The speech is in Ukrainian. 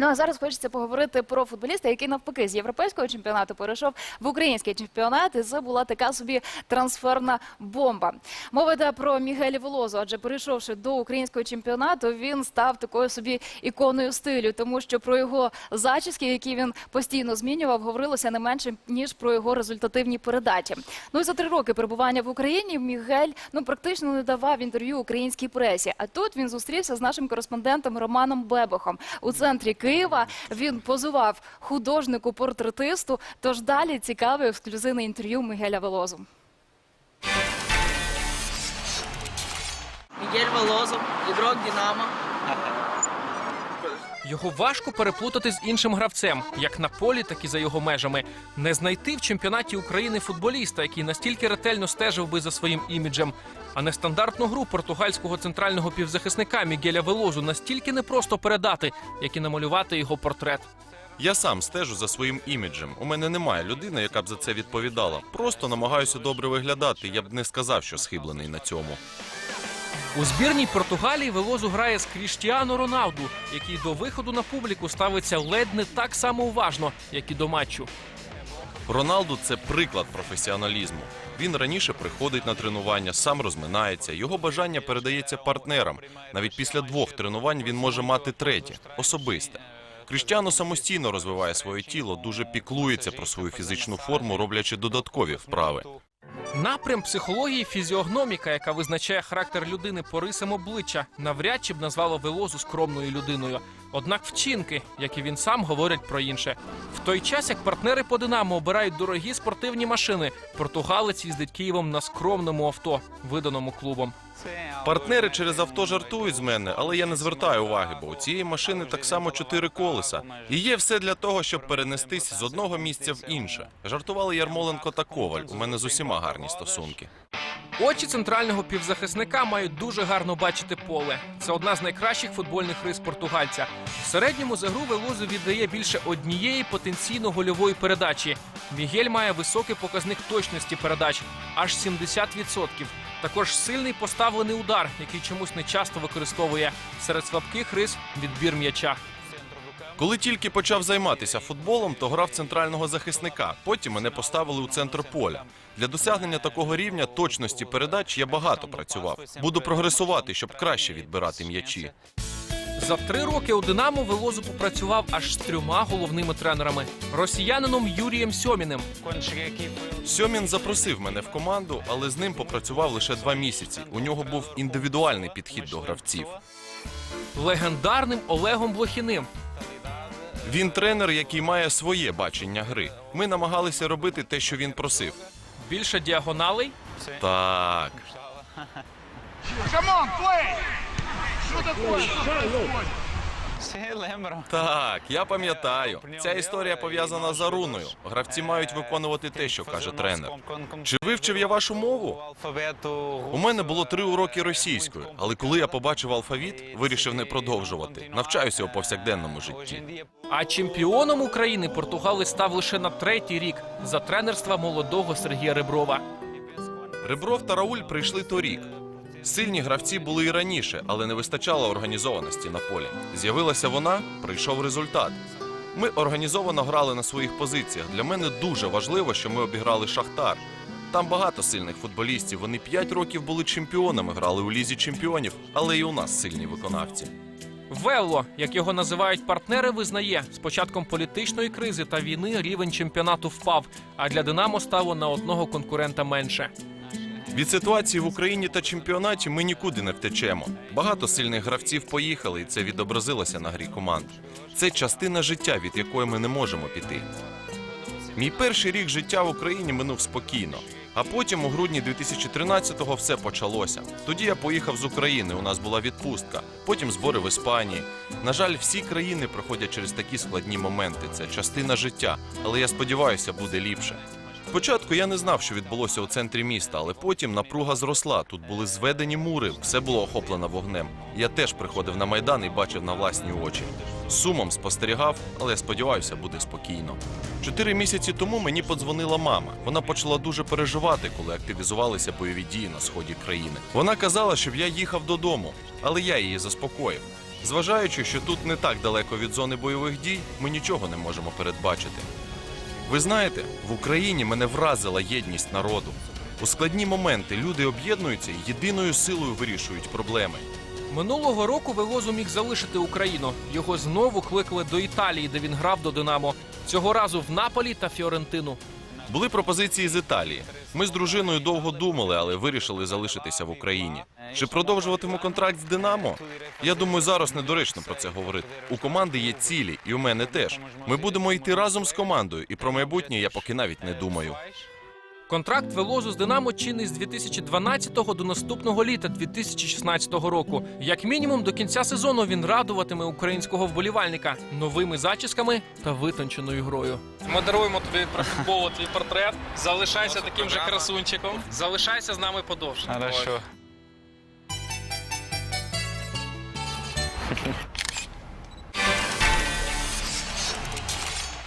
Ну а зараз хочеться поговорити про футболіста, який навпаки з європейського чемпіонату перейшов в український чемпіонат. І це була така собі трансферна бомба. Мова йде про Мігелі Волозу, адже перейшовши до українського чемпіонату, він став такою собі іконою стилю, тому що про його зачіски, які він постійно змінював, говорилося не менше ніж про його результативні передачі. Ну і за три роки перебування в Україні Мігель ну практично не давав інтерв'ю українській пресі. А тут він зустрівся з нашим кореспондентом Романом Бебехом у центрі Києва. Він позував художнику-портретисту. Тож далі цікаве ексклюзивне інтерв'ю Мігеля Велозу. Мігель Волозов, ігрок Динамо. Його важко переплутати з іншим гравцем, як на полі, так і за його межами. Не знайти в чемпіонаті України футболіста, який настільки ретельно стежив би за своїм іміджем. А нестандартну гру португальського центрального півзахисника Мігеля Велозу настільки непросто передати, як і намалювати його портрет. Я сам стежу за своїм іміджем. У мене немає людини, яка б за це відповідала. Просто намагаюся добре виглядати. Я б не сказав, що схиблений на цьому. У збірній Португалії Велозу грає з Кріштіану Роналду, який до виходу на публіку ставиться ледь не так само уважно, як і до матчу. Роналду це приклад професіоналізму. Він раніше приходить на тренування, сам розминається. Його бажання передається партнерам. Навіть після двох тренувань він може мати третє особисте. Кріштіану самостійно розвиває своє тіло, дуже піклується про свою фізичну форму, роблячи додаткові вправи. Напрям психології фізіогноміка, яка визначає характер людини по рисам обличчя, навряд чи б назвала Велозу скромною людиною. Однак вчинки, як і він сам, говорять про інше. В той час, як партнери по Динамо обирають дорогі спортивні машини, португалець їздить Києвом на скромному авто, виданому клубом. Партнери через авто жартують з мене, але я не звертаю уваги, бо у цієї машини так само чотири колеса. І є все для того, щоб перенестись з одного місця в інше. Жартували Ярмоленко та Коваль. У мене з усіма гарні стосунки. Очі центрального півзахисника мають дуже гарно бачити поле. Це одна з найкращих футбольних рис португальця. В середньому за гру Велозу віддає більше однієї потенційно гольової передачі. Мігель має високий показник точності передач аж 70%. Також сильний поставлений удар, який чомусь не часто використовує. Серед слабких рис відбір м'яча. Коли тільки почав займатися футболом, то грав центрального захисника. Потім мене поставили у центр поля. Для досягнення такого рівня точності передач я багато працював. Буду прогресувати, щоб краще відбирати м'ячі. За три роки у Динамо Велозу попрацював аж з трьома головними тренерами: росіянином Юрієм Сьоміним, Сьомін запросив мене в команду, але з ним попрацював лише два місяці. У нього був індивідуальний підхід до гравців. легендарним Олегом Блохіним, Він тренер, який має своє бачення гри. Ми намагалися робити те, що він просив. більше діагоналей, Так, Come on, play! Що таке? Так, я пам'ятаю. Ця історія пов'язана з Аруною. Гравці мають виконувати те, що каже тренер. Чи вивчив я вашу мову? У мене було три уроки російської, але коли я побачив алфавіт, вирішив не продовжувати. Навчаюся у повсякденному житті. а чемпіоном України португалець став лише на третій рік за тренерства молодого Сергія Реброва. Ребров та Рауль прийшли торік. Сильні гравці були і раніше, але не вистачало організованості на полі. З'явилася вона, прийшов результат. Ми організовано грали на своїх позиціях. Для мене дуже важливо, що ми обіграли Шахтар. Там багато сильних футболістів. Вони 5 років були чемпіонами, грали у лізі чемпіонів, але і у нас сильні виконавці. Велло, як його називають партнери, визнає, з початком політичної кризи та війни рівень чемпіонату впав, а для Динамо стало на одного конкурента менше. Від ситуації в Україні та чемпіонаті ми нікуди не втечемо. Багато сильних гравців поїхали, і це відобразилося на грі команд. Це частина життя, від якої ми не можемо піти. Мій перший рік життя в Україні минув спокійно. А потім, у грудні 2013-го, все почалося. Тоді я поїхав з України. У нас була відпустка, потім збори в Іспанії. На жаль, всі країни проходять через такі складні моменти. Це частина життя, але я сподіваюся, буде ліпше. Спочатку я не знав, що відбулося у центрі міста, але потім напруга зросла. Тут були зведені мури, все було охоплено вогнем. Я теж приходив на майдан і бачив на власні очі. Сумом спостерігав, але сподіваюся, буде спокійно. Чотири місяці тому мені подзвонила мама. Вона почала дуже переживати, коли активізувалися бойові дії на сході країни. Вона казала, щоб я їхав додому, але я її заспокоїв. Зважаючи, що тут не так далеко від зони бойових дій, ми нічого не можемо передбачити. Ви знаєте, в Україні мене вразила єдність народу. У складні моменти люди об'єднуються і єдиною силою вирішують проблеми. Минулого року Велозу міг залишити Україну. Його знову кликали до Італії, де він грав до Динамо. Цього разу в Наполі та Фіорентину. Були пропозиції з Італії. Ми з дружиною довго думали, але вирішили залишитися в Україні. Чи продовжуватиму контракт з Динамо? Я думаю, зараз недоречно про це говорити. У команди є цілі, і у мене теж. Ми будемо йти разом з командою, і про майбутнє я поки навіть не думаю. Контракт Велозу з Динамо чинний з 2012 до наступного літа 2016 року. Як мінімум, до кінця сезону він радуватиме українського вболівальника новими зачісками та витонченою грою. Ми даруємо тобі про футболу твій портрет. Залишайся таким же красунчиком. Залишайся з нами подовше. Хорошо.